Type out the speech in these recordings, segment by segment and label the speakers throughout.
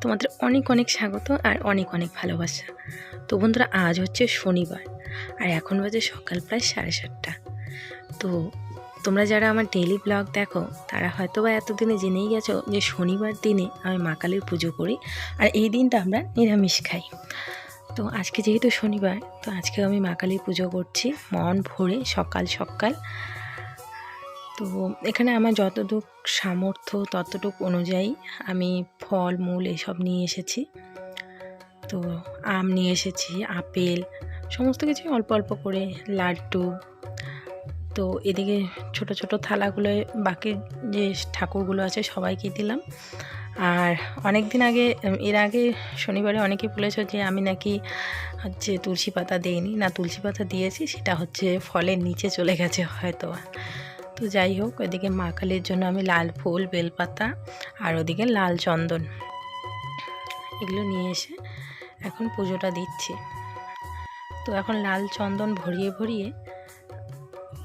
Speaker 1: তোমাদের অনেক অনেক স্বাগত আর অনেক অনেক ভালোবাসা। তো বন্ধুরা, আজ হচ্ছে শনিবার আর এখন বাজে সকাল প্রায় সাড়ে সাতটা। তো তোমরা যারা আমার ডেলি ব্লগ দেখো, তারা হয়তো বা এতদিনে জেনেই গেছো যে শনিবার দিনে আমি মা কালীর পুজো করি আর এই দিনটা আমরা নিরামিষ খাই। তো আজকে যেহেতু শনিবার, তো আজকে আমি মা কালীর পুজো করছি, মন ভরে সকাল সকাল। তো এখানে আমার যতটুক সামর্থ্য, ততটুক অনুযায়ী আমি ফল, মূল এসব নিয়ে এসেছি। তো আম নিয়ে এসেছি, আপেল, সমস্ত কিছু অল্প অল্প করে, লাড্ডু। তো এদিকে ছোট ছোট থালাগুলোয় বাকি যে ঠাকুরগুলো আছে সবাইকে দিলাম। আর অনেক দিন আগে এর আগে শনিবারে অনেকে বলেছ যে আমি নাকি হচ্ছে তুলসী পাতা দিইনি। না, তুলসী পাতা দিয়েছি, সেটা হচ্ছে ফলের নিচে চলে গেছে হয়তো। তো যাই হোক, ওইদিকে মা কালীর জন্য আমি লাল ফুল, বেলপাতা আর ওদিকে লাল চন্দন এগুলো নিয়ে এসে এখন পুজোটা দিচ্ছি। তো এখন লাল চন্দন ভরিয়ে ভরিয়ে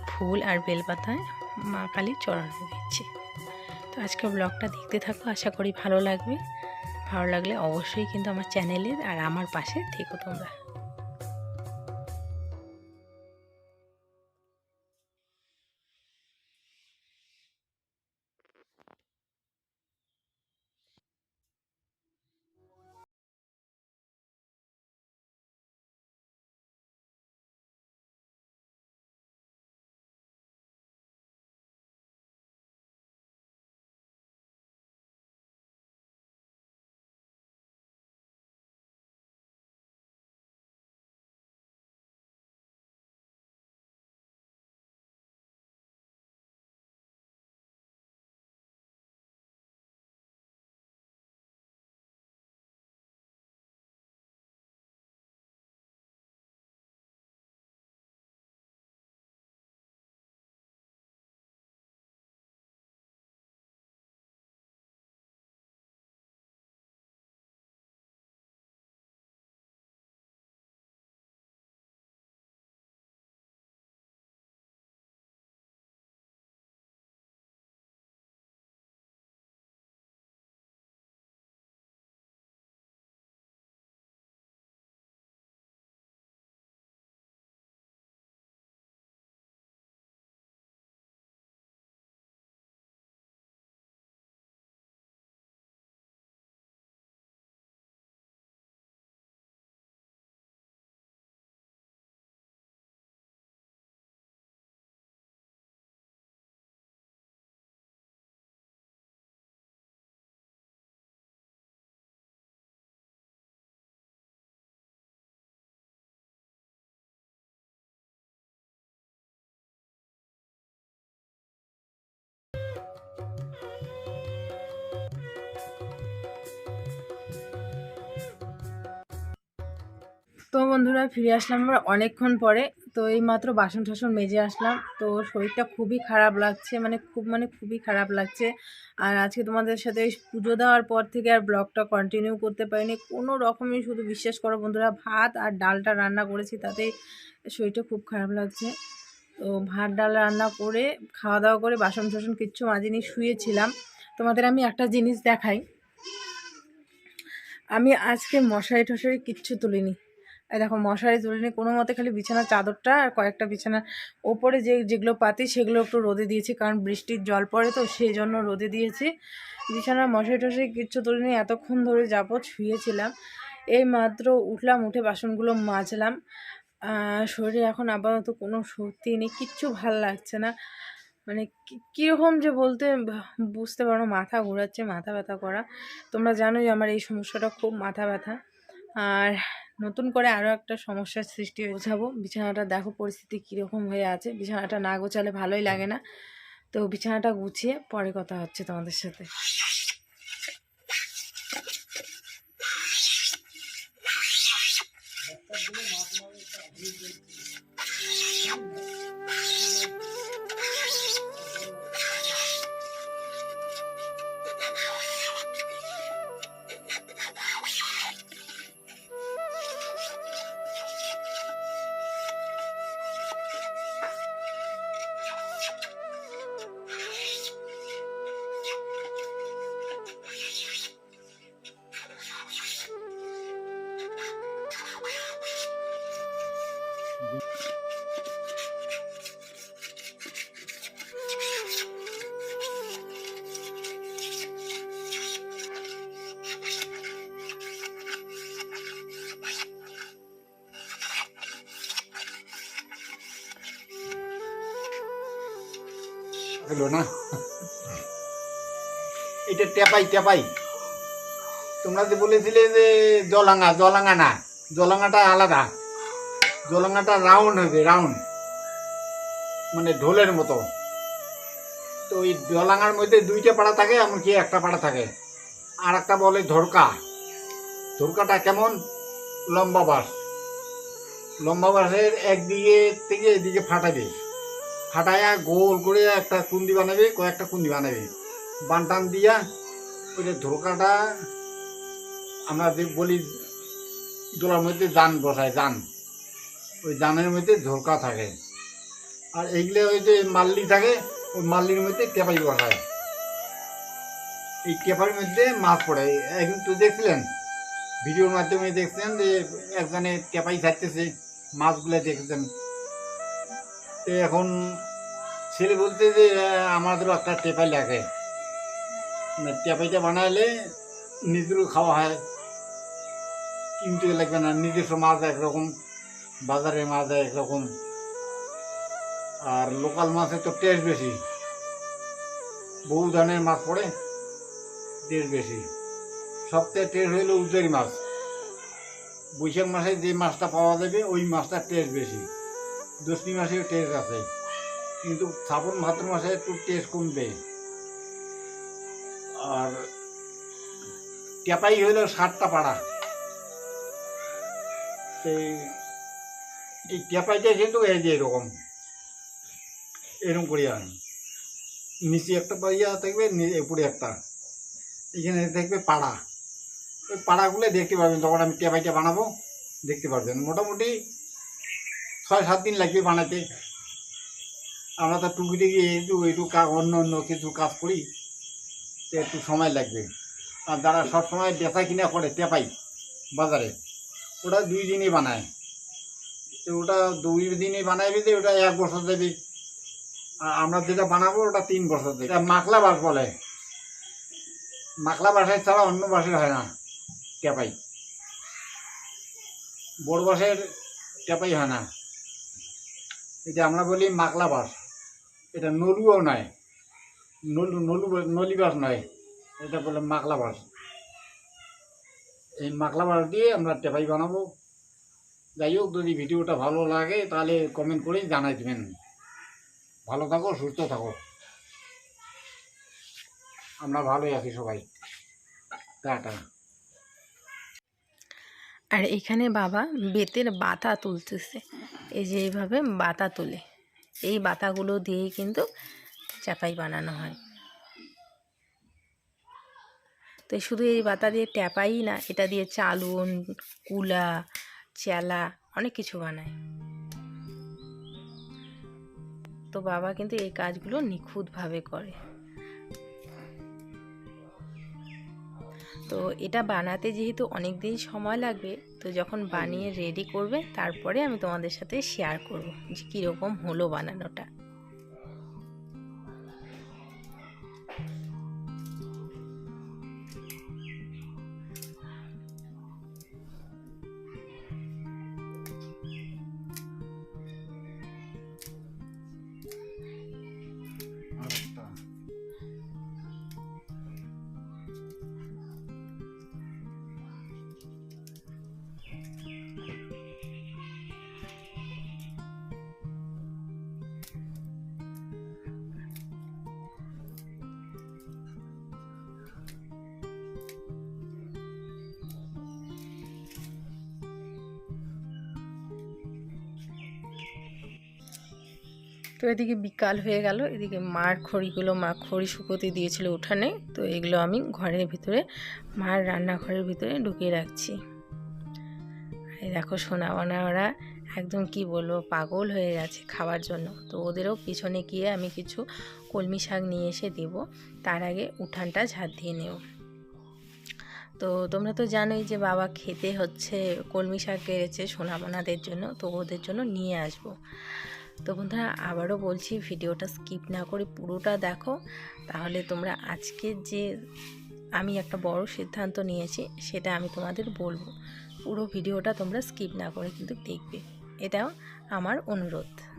Speaker 1: ফুল আর বেলপাতায় মা কালীর চড়ানো দিচ্ছি। তো আজকে ব্লগটা দেখতে থাকো, আশা করি ভালো লাগবে। ভালো লাগলে অবশ্যই কিন্তু আমার চ্যানেলের আর আমার পাশে থেকো তোমরা। তো বন্ধুরা ফিরে আসলাম আমরা অনেকক্ষণ পরে। তো এই মাত্র বাসন ঠাসন মেজে আসলাম। তো শরীরটা খুবই খারাপ লাগছে মানে খুব মানে খুবই খারাপ লাগছে। আর আজকে তোমাদের সাথে পুজো দেওয়ার পর থেকে আর ব্লগটা কন্টিনিউ করতে পারিনি। কোনো রকমই শুধু বিশ্বাস করো বন্ধুরা, ভাত আর ডালটা রান্না করেছি তাতেই শরীরটা খুব খারাপ লাগছে। তো ভাত, ডাল রান্না করে খাওয়া দাওয়া করে বাসন টাসন কিচ্ছু মাজিনি, শুয়েছিলাম। তোমাদের আমি একটা জিনিস দেখাই। আমি আজকে মশারি টশারি কিচ্ছু তুলিনি। দেখো মশারি তুলিনি কোনো মতে খালি বিছানার চাদরটা আর কয়েকটা বিছানার ওপরে যে, যেগুলো পাতি সেগুলো একটু রোদে দিয়েছি, কারণ বৃষ্টির জল পড়ে তো সেই জন্য রোদে দিয়েছি। বিছানার মশারি টশারি কিচ্ছু তুলিনি এতক্ষণ ধরে যাবৎ শুয়েছিলাম। এই মাত্র উঠলাম, উঠে বাসনগুলো মাজলাম। শরীরে এখন আপাতত কোনো শক্তি নেই, কিচ্ছু ভালো লাগছে না। মানে কীরকম যে বলতে বুঝতে পারো মাথা ঘোরাচ্ছে, মাথা ব্যথা করা। তোমরা জানোই আমার এই সমস্যাটা খুব মাথা ব্যথা। আর নতুন করে আরও একটা সমস্যার সৃষ্টি বোঝাবো বিছানাটা দেখো পরিস্থিতি কীরকম হয়ে আছে। বিছানাটা না গোছালে ভালোই লাগে না। তো বিছানাটা গুছিয়ে পরে কথা হচ্ছে তোমাদের সাথে।
Speaker 2: হলো না? এটা টেপাই টেপাই। তোমরা যে বলেছিলে যে জলাঙ্গা জলাঙ্গা না, জলাঙ্গাটা আলাদা। জলাঙ্গাটা রাউন্ড হবে রাউন্ড মানে ঢোলের মতো। তো ওই জলাঙ্গার মধ্যে দুইটা পাড়া থাকে, এমনকি একটা পাড়া থাকে। আর একটা বলে ধরকা। ধরকাটা কেমন? লম্বা বাস লম্বা বাসের একদিকে থেকে এদিকে ফাটাবে। ফাটায়া গোল করে একটা কুন্দি বানাবে, কয়েকটা কুন্দি বানাবে। বানটান দিয়া ওই ধোকাটা আমরা যে বলি, দোলার মধ্যে জান বসায়, জান। ওই জানের মধ্যে ঝোরকা থাকে। আর এইগুলো ওই যে মাল্লি থাকে, ওই মাল্লির মধ্যে টেপাই বসায়। এই টেপার মধ্যে মাছ পড়ে একদিন তো দেখছিলেন, ভিডিওর মাধ্যমে দেখছেন যে একজনে টেপাই থাকতেছে মাছগুলো দেখছেন। এখন ছেলে বলতে যে আমাদেরও একটা টেপাই লাগে। মানে টেপাইটা বানাইলে নিজেরও খাওয়া হয়। কিনতে লাগবে না, নিজস্ব মাছ একরকম, বাজারে মাছ একরকম। আর লোকাল মাছের তো টেস্ট বেশি। বহু ধরনের মাছ পড়ে টেস্ট বেশি। সবথেকে টেস্ট হইল উজারি মাছ। বৈশাখ মাসে যে মাছটা পাওয়া যাবে, ওই মাছটার টেস্ট বেশি। দশমি মাসেও টেস্ট আছে। কিন্তু শ্রাবণ ভাদ্র মাসে একটু টেস্ট কমবে। আর টেপাই হইল সাতটা পাড়া। সেই এই টেপাইটা কিন্তু এই যে এরকম। এরকম করিয়া নিচে একটা পাইয়া থাকবে উপরে একটা। এখানে থাকবে পাড়া। ওই পাড়াগুলো দেখতে পারবেন, তখন আমি টেপাইটা বানাবো, দেখতে পারবেন। মোটামুটি ছয় সাত দিন লাগবে বানাতে। আমরা তো টুকি গিয়ে একটু একটু অন্য অন্য কিছু কাজ করি, তো একটু সময় লাগবে। আর যারা সবসময় বেচা কিনা করে, টেপাই বাজারে ওটা দুই দিনই বানায়। তো ওটা দুই দিনই বানাইবে যে, ওটা এক বছর দেবে। আর আমরা যেটা বানাবো, ওটা তিন বছর দেবে। মাকলা বাস বলে। মাকলা বাসের ছাড়া অন্য বাসের হয় না, টেপাই। বড় বাসের টেপাই হয় না। এটা আমরা বলি মাকলা বাস এটা নলুও নয় নলু নলু নলি বাস নয় এটা বলে মাকলা বাস এই মাকলা বাস দিয়ে আমরা টেপাই বানাবো। যাই হোক, যদি ভিডিওটা ভালো লাগে, তাহলে কমেন্ট করে জানাই দেবেন। ভালো থাকো, সুস্থ থাকো। আমরা ভালোই আছি সবাই। টাটা।
Speaker 1: আর এখানে বাবা বেতের বাতা তুলতেছে। এই যে এইভাবে বাতা তোলে। এই বাতাগুলো দিয়েই কিন্তু চাপাই বানানো হয়। তো শুধু এই বাতা দিয়ে ট্যাপাই না, এটা দিয়ে চালুন, কুলা, চেলা, অনেক কিছু বানায়। তো বাবা কিন্তু এই কাজগুলো নিখুঁতভাবে করে। তো এটা বানাতে যেহেতু অনেক দিন সময় লাগবে তো যখন বানিয়ে রেডি করবে, তারপরে আমি তোমাদের সাথে শেয়ার করব যে কীরকম হলো বানানোটা। তো এদিকে বিকাল হয়ে গেল। এদিকে মার খড়িগুলো, মা খড়ি শুকোতে দিয়েছিল উঠানে। তো এগুলো আমি ঘরের ভিতরে, মার রান্নাঘরের ভিতরে ঢুকিয়ে রাখছি। এই দেখো সোনা ওরা একদম কি বলব, পাগল হয়ে গেছে খাওয়ার জন্য। তো ওদেরও পিছনে গিয়ে আমি কিছু কলমি শাক নিয়ে এসে দেব। তার আগে উঠানটা ঝাঁট দিয়ে নেব। তো তোমরা তো জানোই যে বাবা খেতে হচ্ছে কলমি শাক কেড়েছে সোনামোনাদের জন্য। তো ওদের জন্য নিয়ে আসব। তো বন্ধুরা, আবারও বলছি, ভিডিওটা স্কিপ না করে পুরোটা দেখো। তাহলে তোমরা আজকে যে আমি একটা বড় সিদ্ধান্ত নিয়েছি, সেটা আমি তোমাদের বলব। পুরো ভিডিওটা তোমরা স্কিপ না করে কিন্তু দেখবে। এটাও আমার অনুরোধ।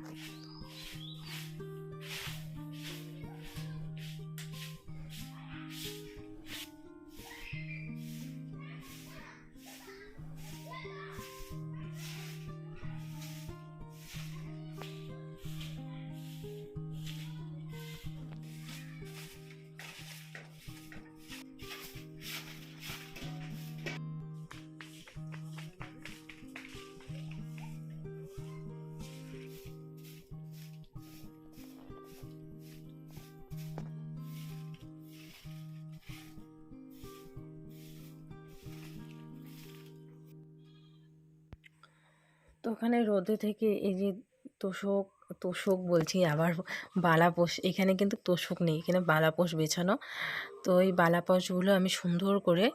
Speaker 1: তো ওখানে রোদে থেকে এই যে তোষক তোষক বলছি আবার বালাপোষ এখানে কিন্তু তোষক নেই, এখানে বালাপোষ বেছানো। তো এই বালাপোষগুলো আমি সুন্দর করে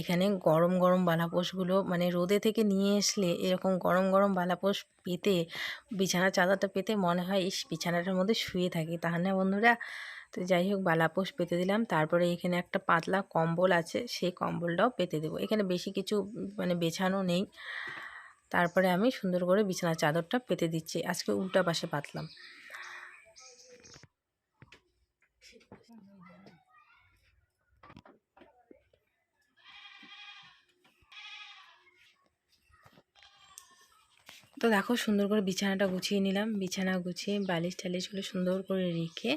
Speaker 1: এখানে গরম গরম বালাপোষগুলো মানে রোদে থেকে নিয়ে আসলে এরকম গরম গরম বালাপোষ পেতে বিছানা চাদরটা পেতে মনে হয়, ইস, বিছানাটার মধ্যে শুয়ে থাকি। তাহলে বন্ধুরা, তো যাই হোক বালাপোষ পেতে দিলাম। তারপরে এখানে একটা পাতলা কম্বল আছে, সেই কম্বলটাও পেতে দেবো। এখানে বেশি কিছু মানে বেছানো নেই। তারপরে আমি সুন্দর করে বিছানার চাদরটা পেতে দিচ্ছি। আজকে উল্টা পাশে পাতলাম তো দেখো সুন্দর করে বিছানাটা গুছিয়ে নিলাম। বিছানা গুছিয়ে বালিশ টালিশগুলো সুন্দর করে রেখে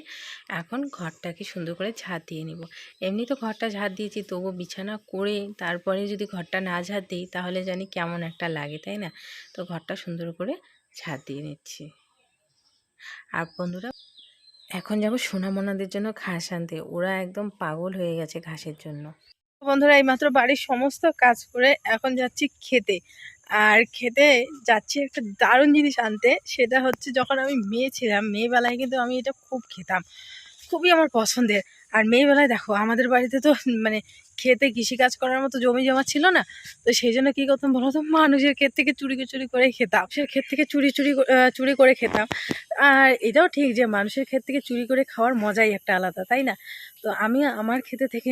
Speaker 1: এখন ঘরটাকে সুন্দর করে ঝাঁট দিয়ে নিব। এমনি তো ঘরটা ঝাঁট দিয়েছি তবু বিছানা করে তারপরে যদি ঘরটা না ঝাঁট দিই তাহলে জানি কেমন একটা লাগে, তাই না? তো ঘরটা সুন্দর করে ঝাঁট দিয়ে নিচ্ছি। আর বন্ধুরা, এখন যাব সোনামোনাদের জন্য ঘাস আনতে। ওরা একদম পাগল হয়ে গেছে ঘাসের জন্য।
Speaker 3: বন্ধুরা, এইমাত্র বাড়ির সমস্ত কাজ করে এখন যাচ্ছি খেতে। আর খেতে যাচ্ছি একটা দারুণ জিনিস আনতে, সেটা হচ্ছে যখন আমি মেয়ে ছিলাম, মেয়েবেলায় কিন্তু আমি এটা খুব খেতাম। খুবই আমার পছন্দের। আর মেয়েবেলায় দেখো, আমাদের বাড়িতে তো মানে খেতে কৃষিকাজ করার মতো জমি জমা ছিল না, তো সেই জন্য কী করতাম বলো তো মানুষের ক্ষেত থেকে চুরি চুরি করে খেতাম। সে ক্ষেত থেকে চুরি চুরি চুরি করে খেতাম। আর এটাও ঠিক যে মানুষের ক্ষেত থেকে চুরি করে খাওয়ার মজাই একটা আলাদা, তাই না? তো আমি আমার খেতে থেকে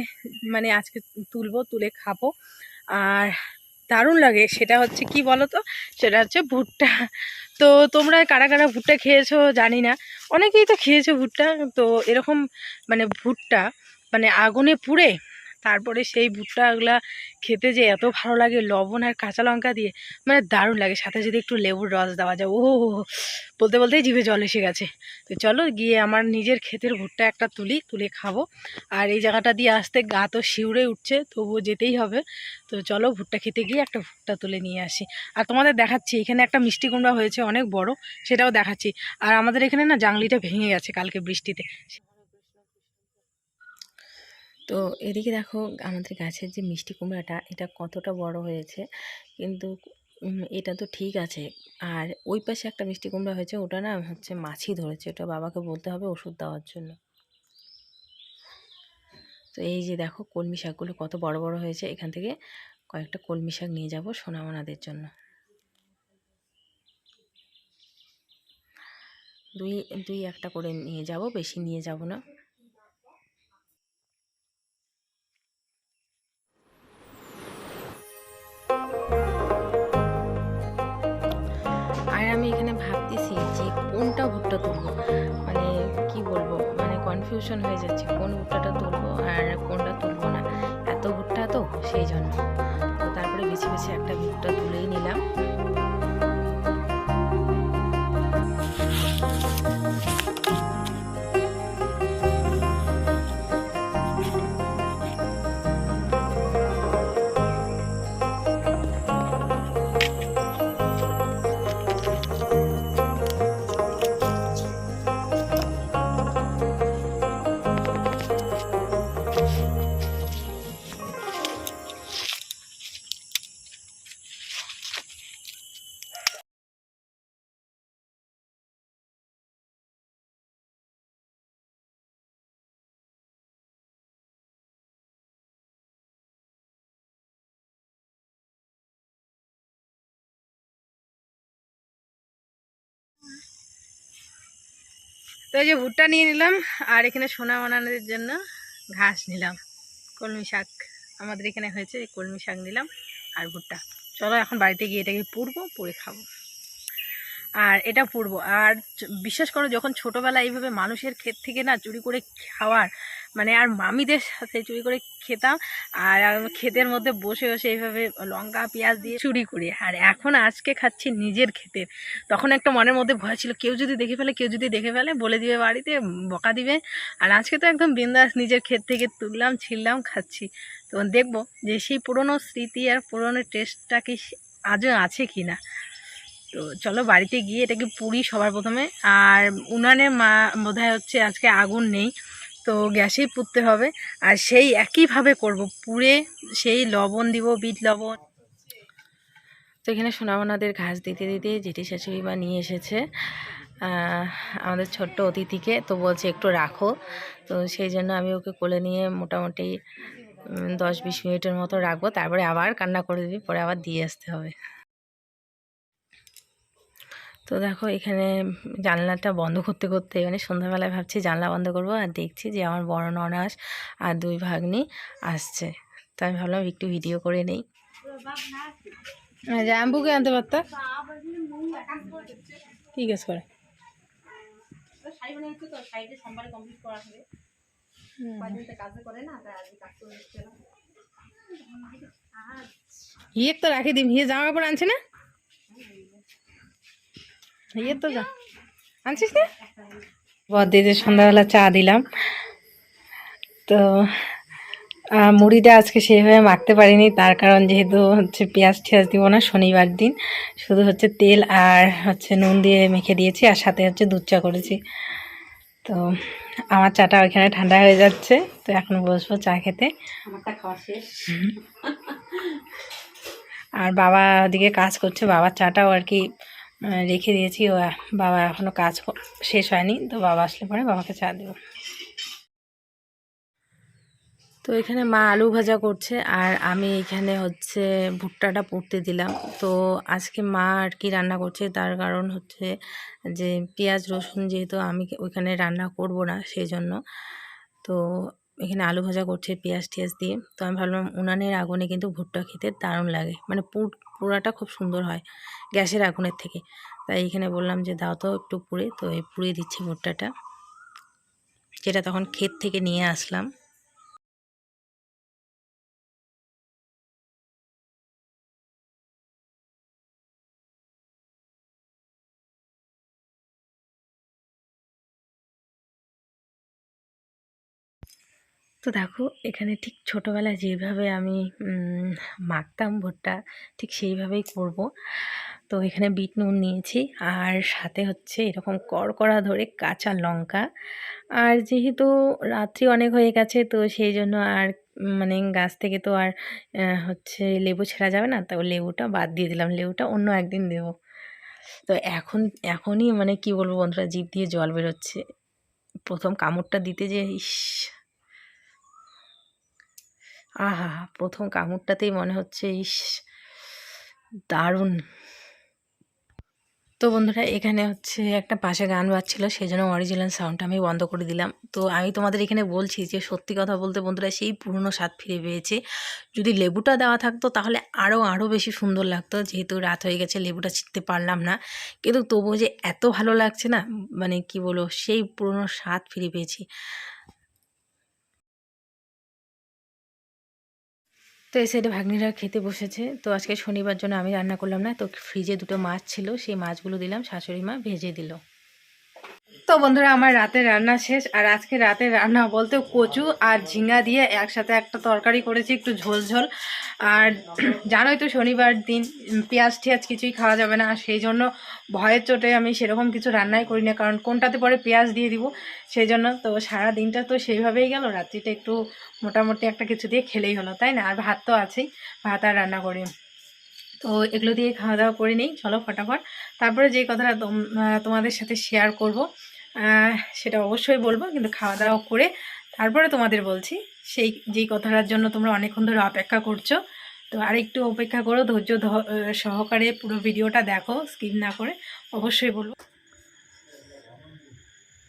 Speaker 3: মানে আজকে তুলবো, তুলে খাব। আর দারুণ লাগে। সেটা হচ্ছে কি বলো তো সেটা হচ্ছে ভুট্টা। তো তোমরা কারা কারা ভুট্টা খেয়েছো জানি না। অনেকেই তো খেয়েছো ভুট্টা। তো এরকম মানে ভুট্টা মানে আগুনে পুড়ে তারপরে সেই ভুট্টাগুলা খেতে যে এত ভালো লাগে, লবণ আর কাঁচা লঙ্কা দিয়ে মানে দারুণ লাগে। সাথে যদি একটু লেবুর রস দেওয়া যায় ও বলতে বলতেই জিভে জল এসে গেছে। তো চলো গিয়ে আমার নিজের ক্ষেতের ভুট্টা একটা তুলি, তুলে খাব। আর এই জায়গাটা দিয়ে আসতে গা তো শিউরে উঠছে, তবুও যেতেই হবে। তো চলো ভুট্টা খেতে গিয়ে একটা ভুট্টা তুলে নিয়ে আসি। আর তোমাদের দেখাচ্ছি, এখানে একটা মিষ্টি কুমড়া হয়েছে অনেক বড়, সেটাও দেখাচ্ছি। আর আমাদের এখানে না, জাংলিটা ভেঙে গেছে কালকে বৃষ্টিতে।
Speaker 1: তো এদিকে দেখো আমাদের গাছের যে মিষ্টি কুমড়াটা, এটা কতটা বড় হয়েছে। কিন্তু এটা তো ঠিক আছে। আর ওই পাশে একটা মিষ্টি কুমড়া হয়েছে, ওটা না হচ্ছে মাছি ধরেছে। ওটা বাবাকে বলতে হবে ওষুধ দেওয়ার জন্য। তো এই যে দেখো কলমি শাকগুলো কত বড় বড় হয়েছে। এখান থেকে কয়েকটা কলমি শাক নিয়ে যাব সোনামোনাদের জন্য। দুই দুই একটা করে নিয়ে যাব, বেশি নিয়ে যাব না। ভুট্টা তুলবো। মানে কি বলব? মানে কনফিউশন হয়ে যাচ্ছে, কোন ভুট্টাটা তুলবো আর কোনটা তুলবো না। এত ভুট্টা তো, সেই জন্য। তো তারপরে বেছে বেছে একটা ভুট্টা তুলেই নিলাম। তো এই যে ভুট্টা নিয়ে নিলাম, আর এখানে সোনা বানানোর জন্য ঘাস নিলাম। কলমি শাক, আমাদের এখানে হয়েছে কলমি শাক নিলাম আর ভুট্টা। চলো এখন বাড়িতে গিয়ে এটাকে পুড়বো, পুড়ে খাব। আর এটা পুড়বো। আর বিশ্বাস করো, যখন ছোটোবেলা এইভাবে মানুষের ক্ষেত থেকে না চুরি করে খাওয়ার মানে আর মামিদের সাথে চুরি করে খেতাম আর ক্ষেতের মধ্যে বসে বসে এইভাবে লঙ্কা, পেঁয়াজ দিয়ে চুরি করি। আর এখন আজকে খাচ্ছি নিজের ক্ষেতের। তখন একটা মনের মধ্যে ভয় ছিল, কেউ যদি দেখে ফেলে, কেউ যদি দেখে ফেলে, বলে দিবে বাড়িতে বকা দিবে। আর আজকে তো একদম বিন্দাস নিজের ক্ষেত থেকে তুললাম, ছিললাম, খাচ্ছি। তো দেখব যে সেই পুরনো স্মৃতি আর পুরনো টেস্টটা কি আজও আছে কি না। তো চলো বাড়িতে গিয়ে এটাকে পুরি সবার প্রথমে। আর উনানে মা বোধহয় হচ্ছে আজকে আগুন নেই। তো গ্যাসেই পুড়তে হবে। আর সেই একইভাবে করব, পুড়ে সেই লবণ দিব, বিট লবণ।
Speaker 4: তো এখানে সোনামোনাদের ঘাস দিতে দিতে জেঠি শাশুড়ি বা নিয়ে এসেছে। আমাদের ছোট্ট অতিথিকে তো বলছে একটু রাখো। তো সেই জন্য আমি ওকে কোলে নিয়ে মোটামুটি দশ বিশ মিনিটের মতো রাখব। তারপরে আবার কান্না করে দিবি, পরে আবার দিয়ে আসতে হবে। তো দেখো, এখানে জানলাটা বন্ধ করতে করতে এখানে সন্ধ্যাবেলায় ভাবছি জানলা বন্ধ করব আর দেখছি যে আমার বড় ননাস আর দুই ভাগ্নি আসছে। তো আমি ভাবলাম একটু ভিডিও করে নেই।
Speaker 1: জাম্বুকে আনতে পারতা? ঠিক আছে, করে। হিয়ে তো রাখি দিম হিয়ে জামা কাপড় আনছে না? হিয়ে তো যা। আনছিস না? সন্ধ্যাবেলা চা দিলাম। তো মুড়িটা আজকে সেইভাবে মাখতে পারিনি তার কারণ যেহেতু হচ্ছে পেঁয়াজ টিয়াজ দিব না শনিবার দিন। শুধু হচ্ছে তেল আর হচ্ছে নুন দিয়ে মেখে দিয়েছি আর সাথে হচ্ছে দুধ চা করেছি। তো আমার চাটা ওইখানে ঠান্ডা হয়ে যাচ্ছে তো এখন বসবো চা খেতে। আর বাবা ওদিকে কাজ করছে বাবার চাটাও আর কি রেখে দিয়েছি ও বাবা এখনও কাজ শেষ হয়নি, তো বাবা আসলে পরে বাবাকে চা দেবো।
Speaker 4: তো এখানে মা আলু ভাজা করছে, আর আমি এখানে হচ্ছে ভুট্টাটা পুড়তে দিলাম। তো আজকে মা আর কি রান্না করছে, তার কারণ হচ্ছে যে পেঁয়াজ, রসুন যেহেতু আমি ওইখানে রান্না করব না, সেই জন্য। তো এখানে আলু ভাজা করছে, পেঁয়াজ টিয়াজ দিয়ে। তো আমি ভাবলাম উনানের আগুনে কিন্তু ভুট্টা খেতে দারুণ লাগে। মানে পুর পোড়াটা খুব সুন্দর হয় গ্যাসের আগুনের থেকে। তাই এখানে বললাম যে, দাও তো একটু পুড়ে। তো এই পুড়িয়ে দিচ্ছি ভুট্টাটা। যেটা তখন ক্ষেত থেকে নিয়ে আসলাম। তো দেখো, এখানে ঠিক ছোটোবেলায় যেভাবে আমি মাখতাম ভুট্টা, ঠিক সেইভাবেই করব। তো এখানে বিট নুন নিয়েছি, আর সাথে হচ্ছে এরকম কড়কড়া ধরে কাঁচা লঙ্কা। আর যেহেতু রাত্রি অনেক হয়ে গেছে, তো সেই জন্য আর মানে গাছ থেকে তো আর হচ্ছে লেবু ছেঁড়া যাবে না, তো লেবুটা বাদ দিয়ে দিলাম, লেবুটা অন্য একদিন দেবো। তো এখন, এখনই মানে কি বলব বন্ধুরা, জিভ দিয়ে জল বেরোচ্ছে। প্রথম কামড়টা দিতে যে, ইস! আহা, প্রথম কামড়টাতেই মনে হচ্ছে, ইস, দারুণ। তো বন্ধুরা, এখানে হচ্ছে একটা পাশে গান বাজছিল সেই জন্য অরিজিনাল সাউন্ডটা আমি বন্ধ করে দিলাম। তো আমি তোমাদের এখানে বলছি যে, সত্যি কথা বলতে বন্ধুরা, সেই পুরনো স্বাদ ফিরে পেয়েছে। যদি লেবুটা দেওয়া থাকতো, তাহলে আরও আরও বেশি সুন্দর লাগতো। যেহেতু রাত হয়ে গেছে, লেবুটা ছিঁড়তে পারলাম না। কিন্তু তবুও যে এত ভালো লাগছে না মানে কি বলো সেই পুরনো স্বাদ ফিরে পেয়েছি। তো এসে এটা ভাগ্নিরা খেতে বসেছে। তো আজকে শনিবার জন্য আমি রান্না করলাম না, তো ফ্রিজে দুটো মাছ ছিল, সেই মাছগুলো দিলাম, শাশুড়ি মা ভেজে দিল।
Speaker 1: তো বন্ধুরা, আমার রাতের রান্না শেষ, আর আজকে রাতের রান্না বলতে কচু আর ঝিঙ্গা দিয়ে একসাথে একটা তরকারি করেছি, একটু ঝোল ঝোল। আর জানোই তো শনিবার দিন পেঁয়াজ টিয়াজ কিছুই খাওয়া যাবে না, আর সেই জন্য ভয়ের চোটে আমি সেরকম কিছু রান্নাই করি না, কারণ কোনটাতে পরে পেঁয়াজ দিয়ে দিব, সেই জন্য তো সারা দিনটা তো সেইভাবেই গেল, রাত্রিটা একটু মোটামুটি একটা কিছু দিয়ে খেলেই হলো, তাই না? আর ভাত তো আছেই, ভাত আর রান্না করি। তো এগুলো দিয়ে খাওয়া দাওয়া করে নিই, চলো ফটাফট। তারপরে যে কথাটা তোম- তোমাদের সাথে শেয়ার করব সেটা অবশ্যই বলব, কিন্তু খাওয়া দাওয়া করে তারপরে তোমাদের বলছি, সেই যেই কথাটার জন্য তোমরা অনেকক্ষণ ধরে অপেক্ষা করছ, তো আরেকটু অপেক্ষা করো, ধৈর্য সহকারে পুরো ভিডিওটা দেখো স্কিপ না করে অবশ্যই বলব।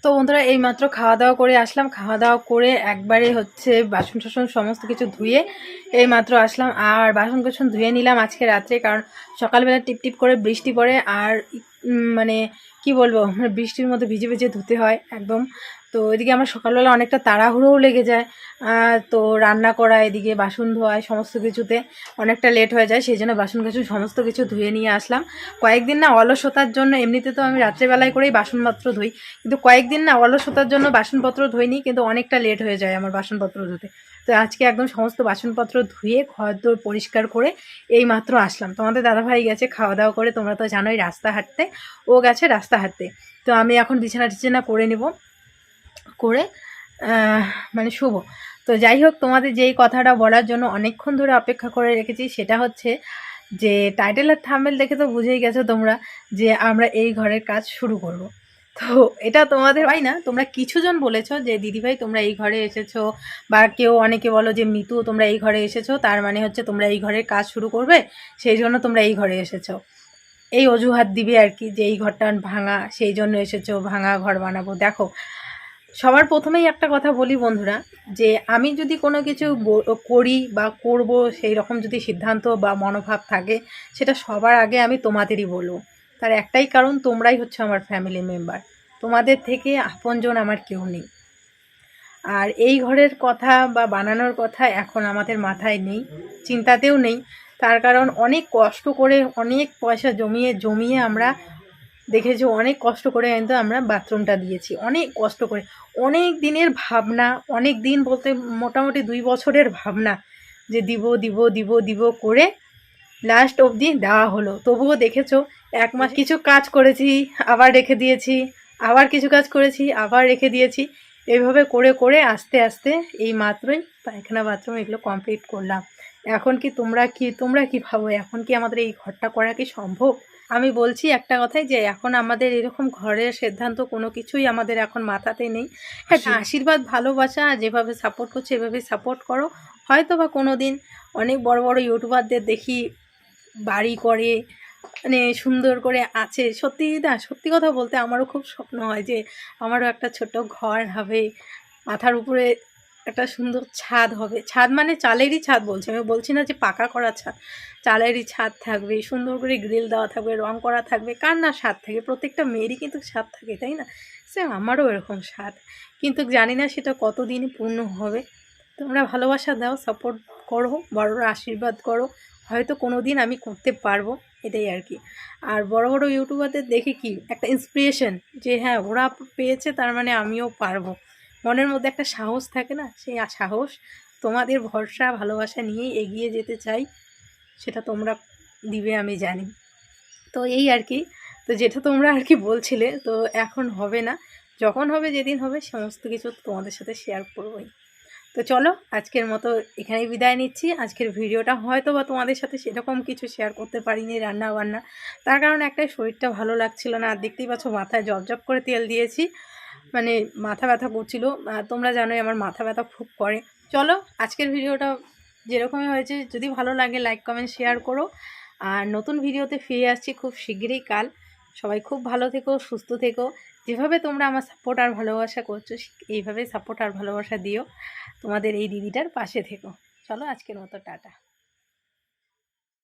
Speaker 1: তো বন্ধুরা এই মাত্র খাওয়া দাওয়া করে আসলাম। খাওয়া দাওয়া করে একবারে হচ্ছে বাসন টাসন সমস্ত কিছু ধুয়ে এই মাত্র আসলাম। আর বাসন কুসন ধুয়ে নিলাম আজকে রাত্রে, কারণ সকালবেলা টিপ টিপ করে বৃষ্টি পড়ে আর মানে কি বলব মানে বৃষ্টির মধ্যে ভিজে ভিজে ধুতে হয়, একদম। তো এদিকে আমার সকালবেলা অনেকটা তাড়াহুড়োও লেগে যায়। তো রান্না করা, এদিকে বাসন ধোয়া সমস্ত কিছুতে অনেকটা লেট হয়ে যায় সেই জন্য বাসন কিছু সমস্ত কিছু ধুয়ে নিয়ে আসলাম। কয়েকদিন না অলসতার জন্য, এমনিতে তো আমি রাত্রেবেলায় করেই বাসনপত্র ধুই, কিন্তু কয়েকদিন না অলসতার জন্য বাসনপত্র ধুইনি, কিন্তু অনেকটা লেট হয়ে যায় আমার বাসনপত্র ধুতে। তো আজকে একদম সমস্ত বাসনপত্র ধুয়ে, ঘর দোর পরিষ্কার করে এই মাত্র আসলাম। তোমাদের দাদাভাই গেছে খাওয়া দাওয়া করে, তোমরা তো জানোই রাস্তা হাঁটতে ও গেছে রাস্তা হাঁটতে তো আমি এখন বিছানা টিছানা করে নেব। করে মানে শুভ। তো যাই হোক, তোমাদের যেই কথাটা বলার জন্য অনেকক্ষণ ধরে অপেক্ষা করে রেখেছি, সেটা হচ্ছে যে টাইটেল আর থাম্বেল দেখে তো বুঝেই গেছো তোমরা যে আমরা এই ঘরের কাজ শুরু করব। তো এটা তোমাদের হয় না, তোমরা কিছুজন বলেছ যে, দিদিভাই, তোমরা এই ঘরে এসেছ বা কেউ অনেকে বলো যে, মিতু, তোমরা এই ঘরে এসেছ, তার মানে হচ্ছে তোমরা এই ঘরের কাজ শুরু করবে, সেই জন্য তোমরা এই ঘরে এসেছ। এই অজুহাত দিবে আর কি যে, এই ঘরটা ভাঙা, সেই জন্য এসেছ, ভাঙা ঘর বানাবো। দেখো সবার প্রথমেই একটা কথা বলি বন্ধুরা, যে আমি যদি কোনো কিছু করি বা করব, সেই রকম যদি সিদ্ধান্ত বা মনোভাব থাকে, সেটা সবার আগে আমি তোমাদেরই বলব। তার একটাই কারণ, তোমরাই হচ্ছে আমার ফ্যামিলি মেম্বার তোমাদের থেকে আপনজন আমার কেউ নেই। আর এই ঘরের কথা বা বানানোর কথা এখন আমাদের মাথায় নেই, চিন্তাতেও নেই। তার কারণ অনেক কষ্ট করে, অনেক পয়সা জমিয়ে জমিয়ে আমরা দেখেছি অনেক কষ্ট করে কিন্তু আমরা বাথরুমটা দিয়েছি। অনেক কষ্ট করে। অনেক দিনের ভাবনা অনেক দিন বলতে মোটামুটি দুই বছরের ভাবনা যে দিব দিব দিব দিব করে লাস্ট অবধি দেওয়া হলো। তবুও দেখেছ এক মাস কিছু কাজ করেছি আবার রেখে দিয়েছি আবার কিছু কাজ করেছি আবার রেখে দিয়েছি। এইভাবে করে করে আস্তে আস্তে এই মাত্রই পায়খানা বাথরুম এগুলো কমপ্লিট করলাম। এখন কি তোমরা কি তোমরা কি ভাবো? এখন কি আমাদের এই ঘরটা করা কি সম্ভব? আমি বলছি একটা কথাই যে এখন আমাদের এরকম ঘরের সিদ্ধান্ত কোনো কিছুই আমাদের এখন মাথাতে নেই। হ্যাঁ আশীর্বাদ ভালোবাসা যেভাবে সাপোর্ট করছে এভাবে সাপোর্ট করো। হয়তো বা কোনো দিন অনেক বড় বড় ইউটিউবারদের দেখি বাড়ি করে মানে সুন্দর করে আছে। সত্যি না সত্যি কথা বলতে আমারও খুব স্বপ্ন হয় যে আমারও একটা ছোট ঘর হবে মাথার উপরে একটা সুন্দর ছাদ হবে। ছাদ মানে চালেরই ছাদ বলছি। আমি বলছি না যে পাকা করা ছাদ। চালেরই ছাদ থাকবে, সুন্দর করে গ্রিল দেওয়া থাকবে, রং করা থাকবে, কার না স্বাদ থাকে? প্রত্যেকটা মেয়েরই কিন্তু স্বাদ থাকে, তাই না? সে আমারও এরকম স্বাদ। কিন্তু জানি না সেটা কতদিন পূর্ণ হবে। তোমরা ভালোবাসা দাও সাপোর্ট করো, বড়রা আশীর্বাদ করো। হয়তো কোনো দিন আমি করতে পারব, এটাই আর কি। আর বড় বড় ইউটিউবারদের দেখে কি? একটা ইন্সপিরেশন যে হ্যাঁ ওরা পেয়েছে, তার মানে আমিও পারব। মনের মধ্যে একটা সাহস থাকে না? সেই সাহস তোমাদের ভরসা, ভালোবাসা নিয়ে এগিয়ে যেতে চাই, সেটা তোমরা দিবে, আমি জানি। তো এই আর কি। তো যেটা তোমরা আর কি বলছিলে, তো এখন হবে না। যখন হবে, যেদিন হবে, সমস্ত কিছু তোমাদের সাথে শেয়ার করবোই। তো চলো, আজকের মতো এখানেই বিদায় নিচ্ছি। আজকের ভিডিওটা হয়তো বা তোমাদের সাথে সেরকম কিছু শেয়ার করতে পারিনি রান্না বান্না তার কারণ একটাই শরীরটা ভালো লাগছিল না। আর দেখতেই পাচ্ছ, মাথায় জবজব করে তেল দিয়েছি। মানে মাথা ব্যথা করছিল। তোমরা জানোই আমার মাথা ব্যথা খুব করে। চলো, আজকের ভিডিওটা যেরকমই হয়েছে, যদি ভালো লাগে লাইক কমেন্ট শেয়ার করো। আর নতুন ভিডিওতে ফিরে আসছি খুব শিগগিরই কাল। সবাই খুব ভালো থেকো, সুস্থ থেকো। যেভাবে তোমরা আমার সাপোর্ট আর ভালোবাসা করছ এইভাবে সাপোর্ট আর ভালোবাসা দিও। তোমাদের এই দিদিটার পাশে থেকো। চলো, আজকের মতো, টাটা।